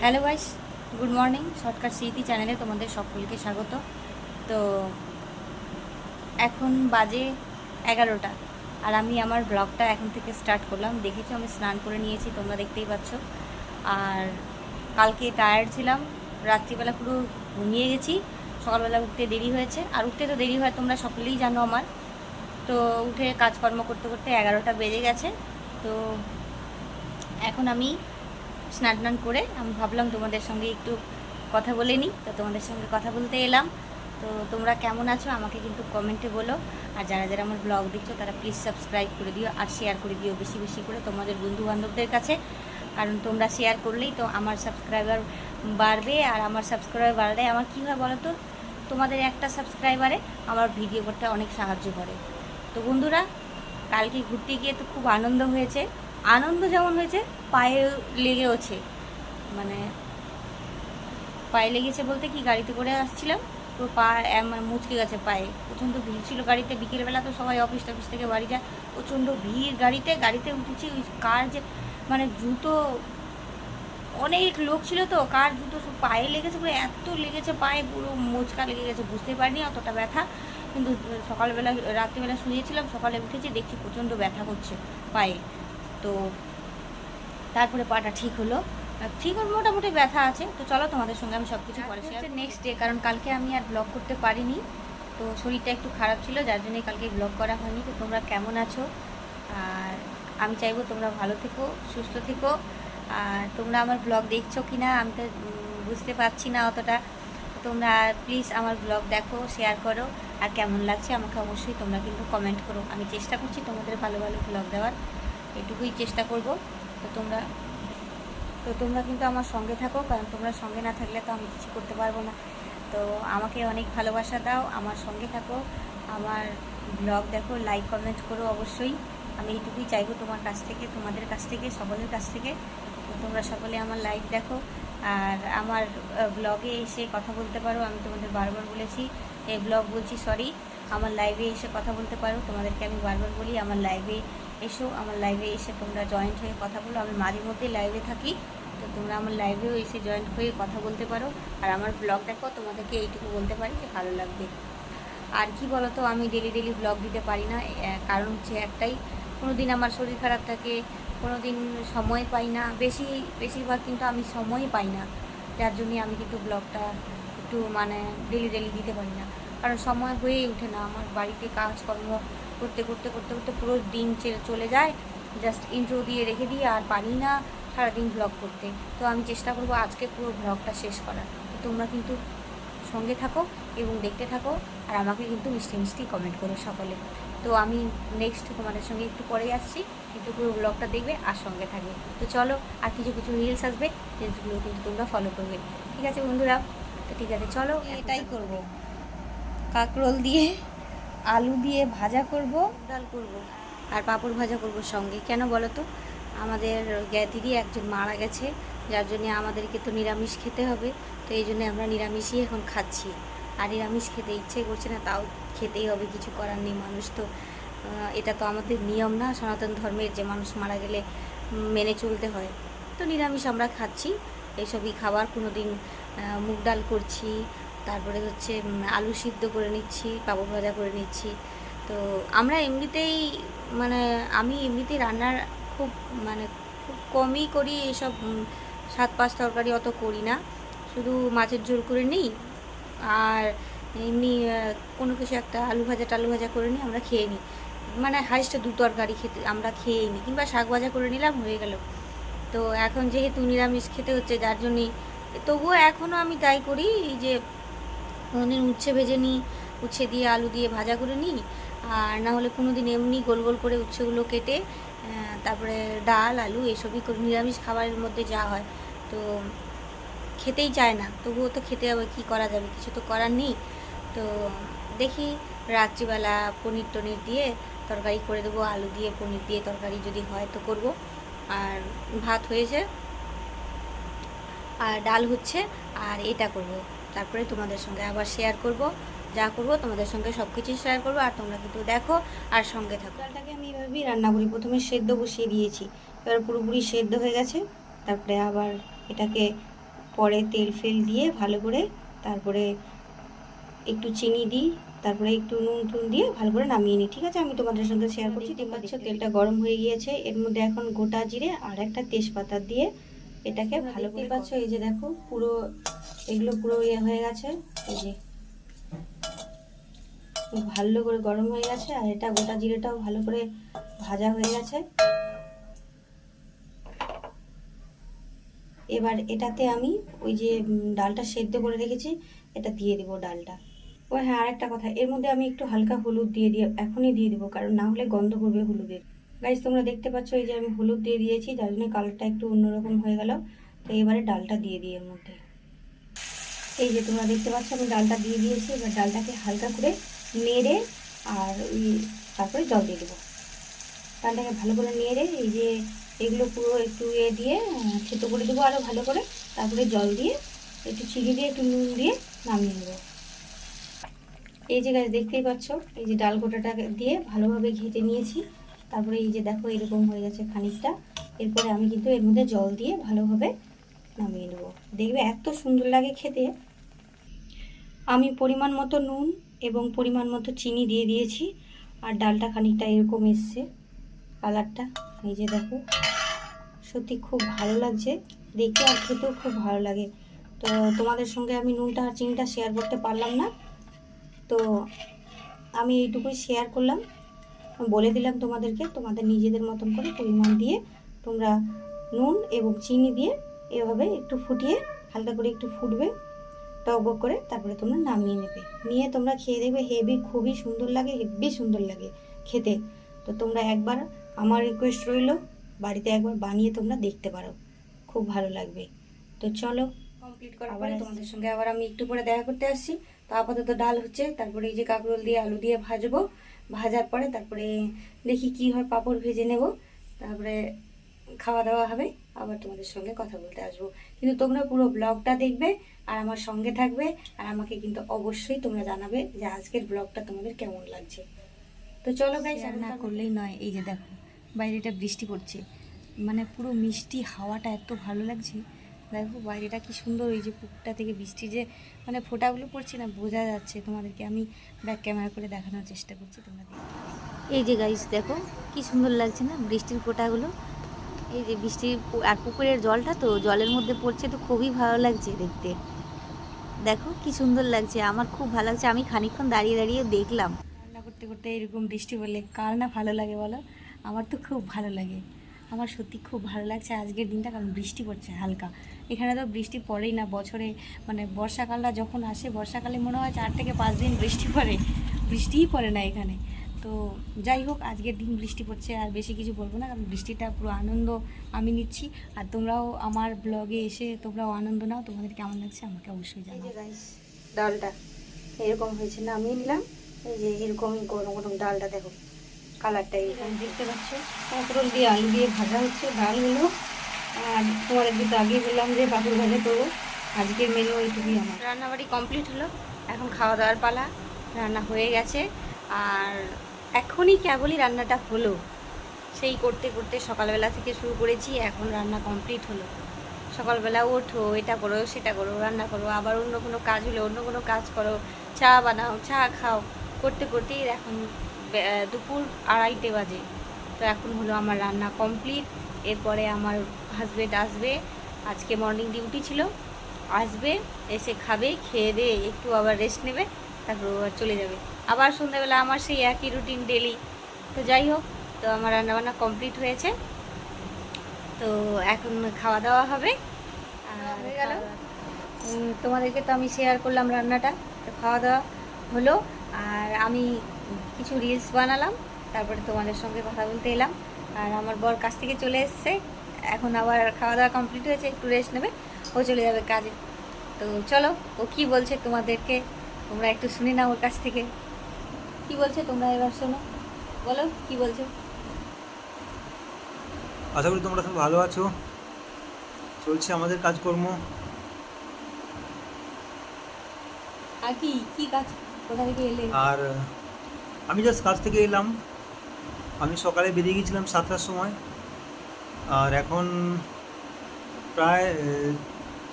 Hello guys good morning shortcut Smriti চ্যানেলে তোমাদের সকলকে স্বাগত। তো এখন বাজে এগারোটা আর আমি আমার ব্লগটা এখন থেকে স্টার্ট করলাম। দেখেছ, আমি স্নান করে নিয়েছি, তোমরা দেখতেই পাচ্ছ। আর কালকে টায়ার্ড ছিলাম, রাত্রিবেলা পুরো ঘুমিয়ে গেছি, সকালবেলা উঠতে দেরি হয়েছে। আর উঠতে তো দেরি হয়, তোমরা সকলেই জানো আমার। তো উঠে কাজকর্ম করতে করতে এগারোটা বেজে গেছে। তো এখন আমি স্নান টান করে আমি ভাবলাম তোমাদের সঙ্গে একটু কথা বলে নিই। তো তোমাদের সঙ্গে কথা বলতে এলাম। তো তোমরা কেমন আছো আমাকে কিন্তু কমেন্টে বলো। আর যারা যারা আমার ব্লগ দেখছ, তারা প্লিজ সাবস্ক্রাইব করে দিও আর শেয়ার করে দিও বেশি বেশি করে তোমাদের বন্ধু বান্ধবদের কাছে। কারণ তোমরা শেয়ার করলেই তো আমার সাবস্ক্রাইবার বাড়বে আর আমার সাবস্ক্রাইবার বাড়লে আমার কী হয় বলো তো তোমাদের একটা সাবস্ক্রাইবারে আমার ভিডিও করতে অনেক সাহায্য করে। তো বন্ধুরা, কালকে ঘুরতে গিয়ে তো খুব আনন্দ হয়েছে। আনন্দ যেমন হয়েছে, পায়ে লেগেওছে। মানে পায়ে লেগেছে বলতে কি, গাড়িতে করে আসছিলাম, তো পা মানে মুচকে গেছে পায়ে। প্রচণ্ড ভিড় ছিল গাড়িতে, বিকেলবেলা তো সবাই অফিস টফিস থেকে বাড়ি যায়। প্রচণ্ড ভিড় গাড়িতে গাড়িতে উঠেছি, ওই কার যে মানে জুতো, অনেক লোক ছিল তো, কার জুতো সব পায়ে লেগেছে পুরো এত লেগেছে পায়ে, পুরো মোচকা লেগে গেছে, বুঝতে পারিনি, অতটা ব্যথা। কিন্তু সকালবেলা, রাত্রিবেলা শুয়েছিলাম, সকালে উঠেছি, দেখছি প্রচণ্ড ব্যথা করছে পায়ে। তো তারপরে পাটা ঠিক হলো। ঠিক মোটামুটি ব্যথা আছে। তো চলো তোমাদের সঙ্গে আমি সব কিছু পরে শেয়ার নেক্সট ডে কারণ কালকে আমি আর ব্লগ করতে পারিনি। তো শরীরটা একটু খারাপ ছিল যার জন্যই কালকে ব্লগ করা হয়নি। তো তোমরা কেমন আছো? আর আমি চাইব তোমরা ভালো থেকো সুস্থ থেকো। আর তোমরা আমার ব্লগ দেখছ কি না আমি তো বুঝতে পারছি না অতটা। তোমরা প্লিজ আমার ব্লগ দেখো শেয়ার করো। আর কেমন লাগছে আমাকে অবশ্যই তোমরা কিন্তু কমেন্ট করো। আমি চেষ্টা করছি তোমাদের ভালো ভালো ব্লগ দেওয়ার। এটুকুই চেষ্টা করব। তো তোমরা তো তোমরা কিন্তু আমার সঙ্গে থাকো, কারণ তোমরা সঙ্গে না থাকলে তো আমি কিছু করতে পারব না। তো আমাকে অনেক ভালোবাসা দাও, আমার সঙ্গে থাকো। আমার ব্লগ দেখো, লাইক, কমেন্ট করো অবশ্যই। আমি এইটুকুই চাইব তোমার কাছ থেকে, তোমাদের কাছ থেকে, সকলের কাছ থেকে। তোমরা সকলে আমার লাইভ দেখো। আর আমার ব্লগে এসে কথা বলতে পারো, আমি তোমাদের বারবার বলেছি। এই ব্লগ বলছি, সরি, আমার লাইভে এসে কথা বলতে পারো, তোমাদেরকে আমি বারবার বলি, আমার লাইভে এসো, আমার লাইভে এসে তোমরা জয়েন্ট হয়ে কথা বলো। আমি মাঝে মধ্যে লাইভে থাকি, তো তোমরা আমার লাইভেও এসে জয়েন্ট হয়ে কথা বলতে পারো। আর আমার ব্লগ দেখো, তোমাদেরকে এইটুকু বলতে পারি যে ভালো লাগবে। আর কি বলো তো আমি ডেলি ডেলি ব্লগ দিতে পারি না। কারণ হচ্ছে একটাই কোনো দিন আমার শরীর খারাপ থাকে কোনো দিন সময় পাই না। বেশি, বেশিরভাগ কিন্তু আমি সময় পাই না। যার জন্যই আমি কিন্তু ব্লগটা একটু মানে ডেলি ডেলি দিতে পারি না। কারণ সময় হয়েই ওঠে না। আমার বাড়িতে কাজকর্ম করতে করতে করতে করতে পুরো দিন চলে যায়। জাস্ট ইন্ট্রো দিয়ে রেখে দিই, আর পারি না সারাদিন ব্লগ করতে। তো আমি চেষ্টা করব আজকে পুরো ব্লগটা শেষ করার। তো তোমরা কিন্তু সঙ্গে থাকো এবং দেখতে থাকো, আর আমাকে কিন্তু মিষ্টি মিষ্টি কমেন্ট করো সকলে। তো আমি নেক্সট তোমাদের সঙ্গে একটু পরে আসছি। কিন্তু পুরো ব্লগটা দেখবে আর সঙ্গে থাকবে। তো চলো, আর কিছু কিছু রিলস আসবে রিলসগুলো কিন্তু তোমরা ফলো করবে। ঠিক আছে বন্ধুরা? তো ঠিক আছে, চলো। এটাই করব। কাঁকরোল দিয়ে, আলু দিয়ে ভাজা করব। ডাল করব আর পাঁপড় ভাজা করব সঙ্গে। কেন বলো তো? আমাদের জ্ঞাতিরই একজন মারা গেছে, যার জন্য আমাদেরকে তো নিরামিষ খেতে হবে। তো এই জন্য আমরা নিরামিষই এখন খাচ্ছি। আর নিরামিষ খেতে ইচ্ছে করছে না, তাও খেতেই হবে, কিছু করার নেই মানুষ তো। এটা তো আমাদের নিয়ম না, সনাতন ধর্মের যে মানুষ মারা গেলে মেনে চলতে হয়। তো নিরামিষ আমরা খাচ্ছি, এইসবই খাবার। কোনো দিন মুগ ডাল করছি তারপরে হচ্ছে আলু সিদ্ধ করে নিচ্ছি, পাপড় ভাজা করে নিচ্ছি। তো আমরা এমনিতেই মানে আমি এমনিতেই রান্নার খুব মানে খুব কমই করি এসব সাত পাঁচ তরকারি অত করি না। শুধু মাছের ঝোল করে নিই, আর এমনি কোনো কিছু একটা আলু ভাজা টালু ভাজা করে নিই, আমরা খেয়ে নিই। মানে হাইস্টে দু তরকারি খেতে, আমরা খেয়েই নিই, কিংবা শাক ভাজা করে নিলাম, হয়ে গেল। তো এখন যেহেতু নিরামিষ খেতে হচ্ছে, যার জন্যই। তবুও এখনও আমি তাই করি যে কোনোদিন উচ্ছে ভেজে নিই উচ্ছে দিয়ে আলু দিয়ে ভাজা করে নিই আর না হলে কোনো দিন এমনি গোল গোল করে উচ্ছেগুলো কেটে তারপরে ডাল, আলু এসবই করে, নিরামিষ খাবারের মধ্যে যা হয়, তো খেতেই চায় না, তবুও তো খেতে হবে, কী করা যাবে, কিছু তো করার নেই, তো দেখি রাত্রিবেলা পনির টনির দিয়ে তরকারি করে দেবো, আলু দিয়ে পনির দিয়ে তরকারি যদি হয় তো করব, আর ভাত হয়েছে, আর ডাল হচ্ছে, আর এটা করব। তারপরে তোমাদের সঙ্গে আবার শেয়ার করব, যা করব তোমাদের সঙ্গে সব কিছুই শেয়ার করব, আর তোমরা কিন্তু দেখো আর সঙ্গে থাকো। ডালটাকে আমি এভাবেই রান্না করি প্রথমে সেদ্ধ বসিয়ে দিয়েছি, এবার পুরোপুরি সেদ্ধ হয়ে গেছে, তারপরে আবার এটাকে পরে তেল ফেল দিয়ে ভালো করে তারপরে একটু চিনি দিই, তারপরে একটু নুন টুন দিয়ে ভালো করে নামিয়ে নিই, ঠিক আছে? আমি তোমাদের সঙ্গে শেয়ার করছি, দেখতে তেলটা গরম হয়ে গিয়েছে, এর মধ্যে এখন গোটা জিরে আর একটা তেজপাতা দিয়ে এটাকে ভালো করে পাচ্ছ এই যে দেখো পুরো এগুলো পুরো ইয়ে হয়ে গেছে এই যে। ভালো করে গরম হয়ে গেছে আর এটা গোটা জিরেটাও ভালো করে ভাজা হয়ে গেছে। এবার এটাতে আমি ওই যে ডালটা সেদ্ধ করে রেখেছি এটা দিয়ে দিব ডালটা। ও হ্যাঁ আরেকটা কথা এর মধ্যে আমি একটু হালকা হলুদ দিয়ে দিয়ে এখনই দিয়ে দিব কারণ না হলে গন্ধ করবে হলুদের। গাইজ তোমরা দেখতে পাচ্ছ এই যে আমি হলুদ দিয়ে দিয়েছি যার জন্য কালারটা একটু অন্যরকম হয়ে গেল। তো এবারে ডালটা দিয়ে দিই এর মধ্যে। এই যে তোমরা দেখতে পাচ্ছ আমি ডালটা দিয়ে দিয়েছি এবার ডালটাকে হালকা করে নেড়ে আর তারপরে জল দিয়ে দেবো। ডালটাকে ভালো করে নেড়ে এই যে এগুলো পুরো একটু এ দিয়ে আহ, থেতো করে দেবো আরও ভালো করে। তারপরে জল দিয়ে একটু চিনি দিয়ে একটু নুন দিয়ে নামিয়ে নেব। এই যে গাছ দেখতেই পাচ্ছ এই যে ডাল গোটাটা দিয়ে ভালোভাবে ঘেটে নিয়েছি। তারপরে এই যে দেখো, এরকম হয়ে গেছে খানিকটা। এরপরে আমি কিন্তু এর মধ্যে জল দিয়ে ভালোভাবে নামিয়ে নেব। দেখবে এত সুন্দর লাগে খেতে। আমি পরিমাণ মতো নুন এবং পরিমাণ মতো চিনি দিয়ে দিয়েছি, আর ডালটা খানিকটা এরকম এসছে কালারটা। এই যে দেখো, সত্যি খুব ভালো লাগছে। দেখতে আর খেতেও খুব ভালো লাগে। তো তোমাদের সঙ্গে আমি নুনটা আর চিনিটা শেয়ার করতে পারলাম না। তো আমি এইটুকুই শেয়ার করলাম। বলে দিলাম তোমাদেরকে তোমাদের নিজেদের মতন করে পরিমাণ দিয়ে তোমরা নুন এবং চিনি দিয়ে এভাবে একটু ফুটিয়ে হালকা করে একটু ফুটবে টকবক করে তারপরে তোমরা নামিয়ে নেবে। নিয়ে তোমরা খেয়ে দেখবে হেভি খুবই সুন্দর লাগে হেভি সুন্দর লাগে খেতে। তো তোমরা একবার আমার রিকোয়েস্ট রইল বাড়িতে একবার বানিয়ে তোমরা দেখতে পারো। খুব ভালো লাগবে। তো চলো কমপ্লিট করার পরে তোমাদের সঙ্গে আবার আমি একটু পরে দেখা করতে আসছি। তো আপাতত ডাল হচ্ছে তারপরে এই যে কাঁকরোল দিয়ে আলু দিয়ে ভাজবো। ভাজার পরে তারপরে দেখি কি হয় পাঁপড় ভেজে নেব। তারপরে খাওয়া দাওয়া হবে আবার তোমাদের সঙ্গে কথা বলতে আসব। কিন্তু তোমরা পুরো ব্লগটা দেখবে আর আমার সঙ্গে থাকবে আর আমাকে কিন্তু অবশ্যই তোমরা জানাবে যে আজকের ব্লগটা তোমাদের কেমন লাগছে। তো চলো আর না করলেই নয় এই যে দেখো বাইরেটা বৃষ্টি পড়ছে। মানে পুরো মিষ্টি হাওয়াটা এত ভালো লাগছে দেখো বাইরেটা কি সুন্দর ওই যে পুকুরটা থেকে বৃষ্টি যে মানে ফোঁটাগুলো পড়ছে না, বোঝা যাচ্ছে তোমাদেরকে। আমি ব্যাক ক্যামেরা করে দেখানোর চেষ্টা করছি তোমরা এই যে গাইস দেখো, কি সুন্দর লাগছে না বৃষ্টির ফোঁটাগুলো। এই যে বৃষ্টির আর পুকুরের জলটা তো, জলের মধ্যে পড়ছে তো খুবই ভালো লাগছে দেখতে। দেখো কি সুন্দর লাগছে, আমার খুব ভালো লাগছে। আমি খানিকক্ষণ দাঁড়িয়ে দাঁড়িয়ে দেখলাম। রান্না করতে করতে এরকম বৃষ্টি বলে কার না ভালো লাগে বলো? আমার তো খুব ভালো লাগে। আমার সত্যি খুব ভালো লাগছে আজকের দিনটা, কারণ বৃষ্টি পড়ছে হালকা। এখানে তো বৃষ্টি পড়েই না বছরে মানে বর্ষাকালটা যখন আসে বর্ষাকালে মনে হয় চার থেকে পাঁচ দিন বৃষ্টি পড়ে বৃষ্টিই পড়ে না এখানে। তো যাই হোক আজকের দিন বৃষ্টি পড়ছে আর বেশি কিছু বলব না কারণ বৃষ্টিটা পুরো আনন্দ আমি নিচ্ছি। আর তোমরাও আমার ব্লগে এসে তোমরাও আনন্দ নাও তোমাদের কেমন লাগছে আমাকে অবশ্যই জানাও। ডালটা এরকম হয়েছে না আমি নিলাম এই যে এরকমই গরম গরম ডালটা দেখো কালারটা এরকম। দেখতে পাচ্ছ? কাঁকরোল দিয়ে আলু দিয়ে ভাজা হচ্ছে ডালগুলো আর তোমাদের কিন্তু আগেই বললাম যে পাপড় ভাজা করব। আজকের মেনু এইটুকুই আমার। রান্নাবাড়ি কমপ্লিট হলো। এখন খাওয়া দাওয়ার পালা। রান্না হয়ে গেছে। আর এখনই কেবলই রান্নাটা হলো। সেই করতে করতে সকালবেলা থেকে শুরু করেছি। এখন রান্না কমপ্লিট হলো। সকালবেলা ওঠো, এটা করো, সেটা করো, রান্না করো, আবার অন্য কোনো কাজ হলে অন্য কোনো কাজ করো। চা বানাও, চা খাও। করতে করতেই এখন দুপুর আড়াইটে বাজে। তো এখন হলো আমার রান্না কমপ্লিট এরপরে আমার হাজবেন্ড আসবে। আজকে মর্নিং ডিউটি ছিল। আসবে এসে খাবে খেয়ে দিয়ে একটু আবার রেস্ট নেবে তারপর আবার চলে যাবে। আবার সন্ধ্যাবেলা আমার সেই একই রুটিন ডেলি তো যাই হোক তো আমার রান্নাবান্না কমপ্লিট হয়েছে। তো এখন খাওয়া দাওয়া হবে। আর হয়ে গেল। তোমাদেরকে তো আমি শেয়ার করলাম রান্নাটা। তো খাওয়া দাওয়া হলো। আর আমি কিছু রিলস বানালাম। তারপরে তোমাদের সঙ্গে কথা বলতে এলাম। আর আমার বর কাছ থেকে চলে এসছে। এখন আবার খাওয়া দাওয়া কমপ্লিট হয়েছে একটু রেস্ট নেবে ও চলে যাবে কাজে। তো চলো ও কি বলছে তোমাদেরকে? তোমরা একটু শুনে নাও ওর কাছ থেকে। কি বলছে তোমরা এবার শোনো। বলো কি বলছো? আশা করি তোমরা সব ভালো আছো। চলছে আমাদের কাজকর্ম। আর কি কি কাজ? কোথা থেকে এলে? আর আমি জাস্ট কাজ থেকে এলাম। আমি সকালে বেরিয়ে গেছিলাম সাতটার সময়। আর এখন প্রায়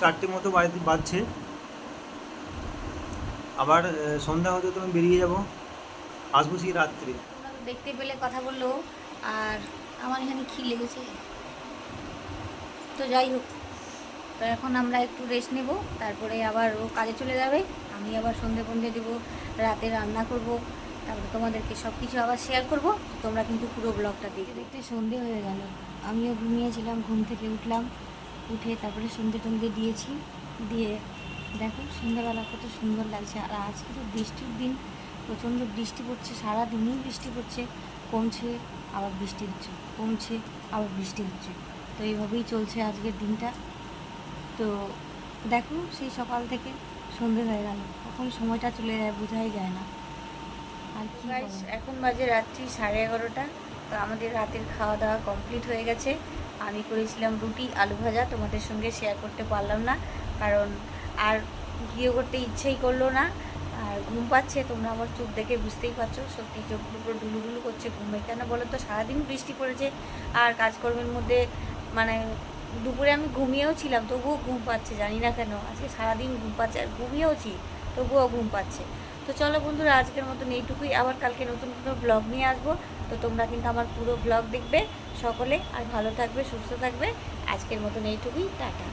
চারটে মতো বাড়িতে বাজছে। আবার সন্ধ্যা হতে তো আমি বেরিয়ে যাব। আসব সেই রাত্রে। দেখতে পেলে কথা বলল আর আমার এখানে কি লেগেছে? তো যাই হোক, তো এখন আমরা একটু রেস্ট নেব। তারপরে আবার ও কাজে চলে যাবে। আমি আবার সন্ধে ফন্ধে দেবো। রাতে রান্না করব। তারপরে তোমাদেরকে সব কিছু আবার শেয়ার করব। তোমরা কিন্তু পুরো ব্লগটা দেখতে দেখতে সন্ধে হয়ে গেল। আমিও ঘুমিয়েছিলাম, ঘুম থেকে উঠলাম। উঠে তারপরে সন্ধে টন্ধে দিয়েছি। দিয়ে দেখো সন্ধ্যাবেলা কত সুন্দর লাগছে। আর আজকে তো বৃষ্টির দিন। প্রচণ্ড বৃষ্টি পড়ছে সারা দিনই বৃষ্টি পড়ছে। কমছে, আবার বৃষ্টি হচ্ছে। কমছে, আবার বৃষ্টি হচ্ছে। তো এইভাবেই চলছে আজকের দিনটা। তো দেখো সেই সকাল থেকে সন্ধে হয়ে গেল। কখন সময়টা চলে যায় বোঝাই যায় না। এখন বাজে রাত্রি সাড়ে এগারোটা। তো আমাদের রাতের খাওয়া দাওয়া কমপ্লিট হয়ে গেছে। আমি করেছিলাম রুটি আলু ভাজা। তোমাদের সঙ্গে শেয়ার করতে পারলাম না। কারণ আর ভিডিও করতে ইচ্ছেই করল না। আর ঘুম পাচ্ছে তোমরা আমার চোখ দেখে বুঝতেই পারছ। সত্যি চোখ দুটো ডুলু ডুলু করছে ঘুমে। কেন বলো তো সারাদিন বৃষ্টি পড়েছে। আর কাজকর্মের মধ্যে মানে দুপুরে আমি ঘুমিয়েও ছিলাম তবুও ঘুম পাচ্ছে। জানি না কেন আজকে সারাদিন ঘুম পাচ্ছে আর ঘুমিয়েওছি তবুও ঘুম পাচ্ছে। তো চলো বন্ধুরা, আজকের মতন এইটুকুই। আবার কালকে নতুন নতুন ব্লগ নিয়ে আসব। তো তোমরা কিন্তু আমার পুরো ব্লগ দেখবে সকলে। আর ভালো থাকবে, সুস্থ থাকবে। আজকের মতন এইটুকুই। টাটা।